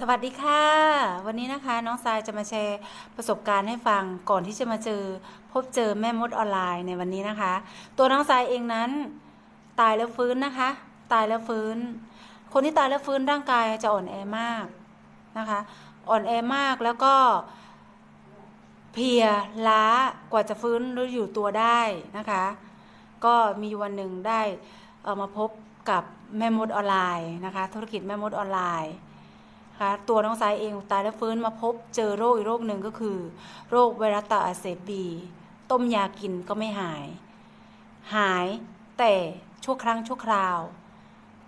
สวัสดีค่ะ วันนี้นะคะน้องทรายจะมาแชร์ประสบการณ์ให้ฟังก่อนที่จะมาเจอ พบเจอแม่มดออนไลน์ในวันนี้นะคะ ตัวน้องทรายเองนั้น ตายแล้วฟื้นนะคะ ตายแล้วฟื้น คนที่ตายแล้วฟื้นร่างกายจะอ่อนแอมากนะคะ อ่อนแอมากแล้วก็เพลียล้ากว่าจะฟื้นหรืออยู่ตัวได้นะคะ ก็มีวันหนึ่งได้มาพบกับแม่มดออนไลน์นะคะ ธุรกิจแม่มดออนไลน์ คะตัวน้องสายเองตายแล้วฟื้นมาพบเจอโรคอีกโรคหนึ่งก็คือ โรคไวรัสตับอักเสบบีต้มยากินก็ไม่หาย หายแต่ชั่วครั้งชั่วคราว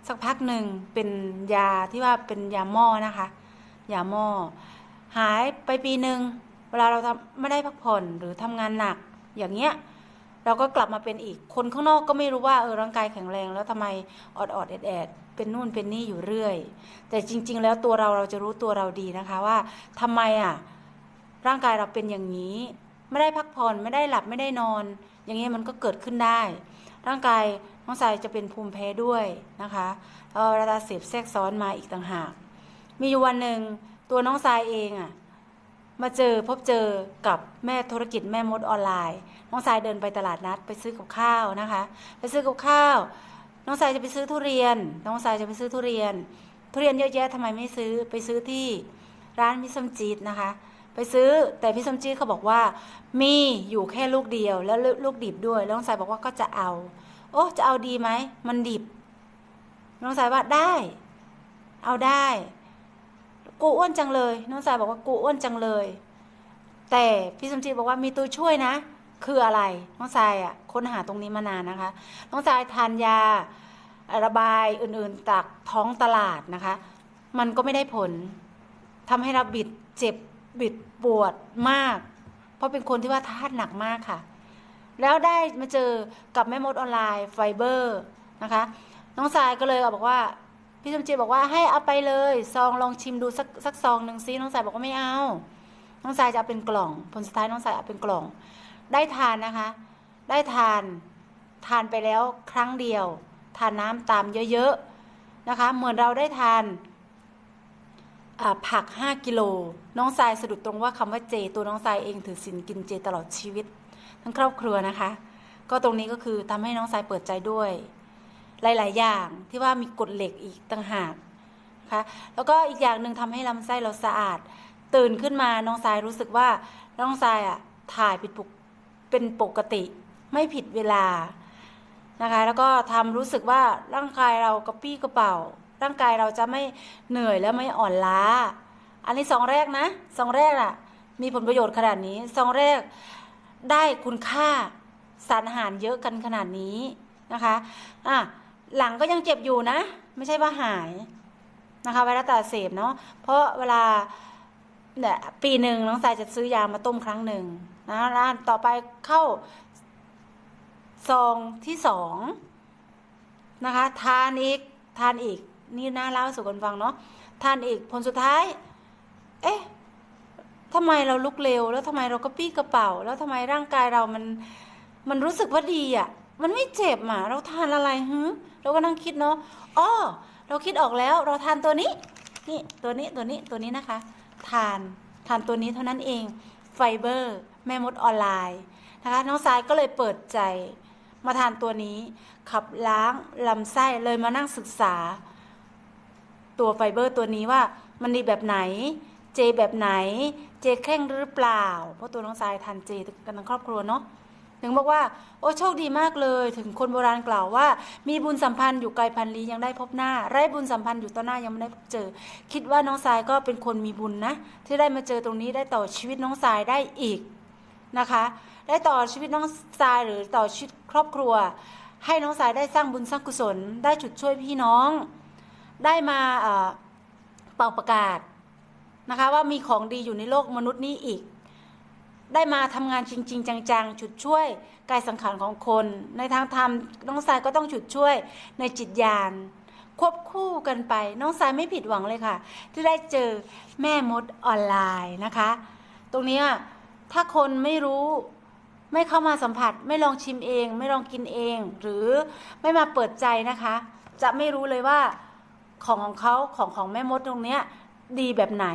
สักพักหนึ่งเป็นยาที่ว่าเป็นยาหม้อนะคะ ยาหม้อหายไปปีหนึ่งเวลาเราทำไม่ได้พักผ่อนหรือทำงานหนักอย่างเงี้ย เราก็กลับมาเป็นอีก คนข้างนอกก็ไม่รู้ว่าเออร่างกายแข็งแรง แล้วทำไมอดอดแอดแอดเป็นนู่นเป็นนี่อยู่เรื่อย แต่จริง ๆ แล้วตัวเราเราจะรู้ตัวเราดีนะคะว่าทำไมอะร่างกายเราเป็นอย่างนี้ ไม่ได้พักผ่อนไม่ได้หลับไม่ได้นอน อย่างเงี้ยมันก็เกิดขึ้นได้ ร่างกายน้องสายจะเป็นภูมิแพ้ด้วยนะคะแล้วเวลาเสพแทรกซ้อนมาอีกต่างหาก มีอยู่วันหนึ่งตัวน้องทรายเองอะ มาเจอพบเจอกับแม่ธุรกิจแม่มดออนไลน์ น้องทรายเดินไปตลาดนัดไปซื้อกับข้าวนะคะ ไปซื้อกับข้าว น้องทรายจะไปซื้อทุเรียน น้องทรายจะไปซื้อทุเรียน ทุเรียนเยอะแยะทำไมไม่ซื้อไปซื้อที่ร้านพี่สมจีดนะคะ ไปซื้อแต่พี่สมจีดเขาบอกว่า มีอยู่แค่ลูกเดียวแล้วลูกดิบด้วยแล้วน้องทรายบอกว่าก็จะเอา โอ้จะเอาดีไหมมันดิบ น้องทรายว่าได้ เอาได้ กูอ้วนจังเลย น้องทรายบอกว่ากูอ้วนจังเลย แต่พี่สมจิตบอกว่ามีตัวช่วยนะ คืออะไร น้องทรายอะค้นหาตรงนี้มานานนะคะ น้องทรายทานยาระบายอื่นๆจากท้องตลาดนะคะ มันก็ไม่ได้ผลทำให้เราบิดเจ็บบิดปวดมาก เพราะเป็นคนที่ว่าธาตุหนักมากค่ะ แล้วได้มาเจอกับแม่มดออนไลน์ไฟเบอร์นะคะ น้องทรายก็เลยบอกว่า พี่สมจิตบอกว่าให้เอาไปเลยซองลองชิมดูสักสักซองหนึ่งซิน้องทรายบอกว่าไม่เอา น้องทรายจะเอาเป็นกล่อง ผลสุดท้ายน้องทรายเอาเป็นกล่อง ได้ทานนะคะ ได้ทานทานไปแล้วครั้งเดียว ทานน้ำตามเยอะๆนะคะ เหมือนเราได้ทานผัก 5 กิโล น้องทรายสะดุดตรงว่าคำว่าเจ ตัวน้องทรายเองถือศีลกินเจตลอดชีวิต ทั้งครอบครัวนะคะ ก็ตรงนี้ก็คือทำให้น้องทรายเปิดใจด้วย หลาย ๆ อย่างที่ว่ามีกฎเหล็กอีกต่างหากคะแล้วก็อีกอย่างหนึ่งทำให้ลำไส้เราสะอาด ตื่นขึ้นมาน้องทรายรู้สึกว่าน้องทรายอะถ่ายผิดปกเป็นปกติ ไม่ผิดเวลานะคะ แล้วก็ทำรู้สึกว่าร่างกายเรากระปี้กระเป๋า ร่างกายเราจะไม่เหนื่อยและไม่อ่อนล้า อันนี้สองแรกนะสองแรกอะ มีผลประโยชน์ขนาดนี้สองแรกได้คุณค่าสารอาหารเยอะกันขนาดนี้นะคะอะ หลังก็ยังเจ็บอยู่นะ ไม่ใช่ว่าหายนะคะไวรัสตับเสบเนาะเพราะเวลาเนี่ยปีหนึ่งน้องสายจะซื้อยามาต้มครั้งหนึ่งนะแล้วต่อไปเข้าซองที่สองนะคะทานอีกทานอีก นี่น่าเล่าสู่กันฟังเนาะทานอีกผลสุดท้าย เอ๊ะทำไมเราลุกเร็ว แล้วทำไมเราก็ปี้กระเป๋า แล้วทำไมร่างกายเรามันมันรู้สึกว่าดีอะ มันไม่เจ็บอะเราทานอะไรฮึเราก็นั่งคิดเนาะอ้อเราคิดออกแล้ว เราทานตัวนี้ นี่ตัวนี้ตัวนี้ตัวนี้นะคะ ทานทานตัวนี้เท่านั้นเองไฟเบอร์ แม่มดออนไลน์นะคะน้องสายก็เลยเปิดใจ มาทานตัวนี้ ขับล้างลำไส้เลยมานั่งศึกษา ตัวไฟเบอร์ตัวนี้ว่ามันดีแบบไหน เจแบบไหน เจแข้งหรือเปล่า เพราะตัวน้องสายทานเจกันทั้งครอบครัวเนาะ ถึงบอกว่า โอ้โชคดีมากเลย ถึงคนโบราณกล่าวว่า มีบุญสัมพันธ์อยู่ไกลพันลี้ยังได้พบหน้า ไร้บุญสัมพันธ์อยู่ต่อหน้ายังไม่ได้พบเจอ คิดว่าน้องสายก็เป็นคนมีบุญนะ ที่ได้มาเจอตรงนี้ได้ต่อชีวิตน้องสายได้อีกนะคะ ได้ต่อชีวิตน้องสายหรือต่อชีวิตครอบครัว ให้น้องสายได้สร้างบุญสร้างกุศล ได้จุดช่วยพี่น้อง ได้มาเป่าประกาศนะคะว่ามีของดีอยู่ในโลกมนุษย์นี้อีก ได้มาทำงานจริง ๆ จังๆ ฉุดช่วยกายสังขารของคน ในทางธรรมน้องสายก็ต้องฉุดช่วยในจิตญาณควบคู่กันไป น้องสายไม่ผิดหวังเลยค่ะ ที่ได้เจอแม่มดออนไลน์นะคะ ตรงนี้ถ้าคนไม่รู้ไม่เข้ามาสัมผัส ไม่ลองชิมเอง ไม่ลองกินเอง หรือไม่มาเปิดใจนะคะ จะไม่รู้เลยว่าของของเขาของของแม่มดตรงเนี้ยดีแบบไหน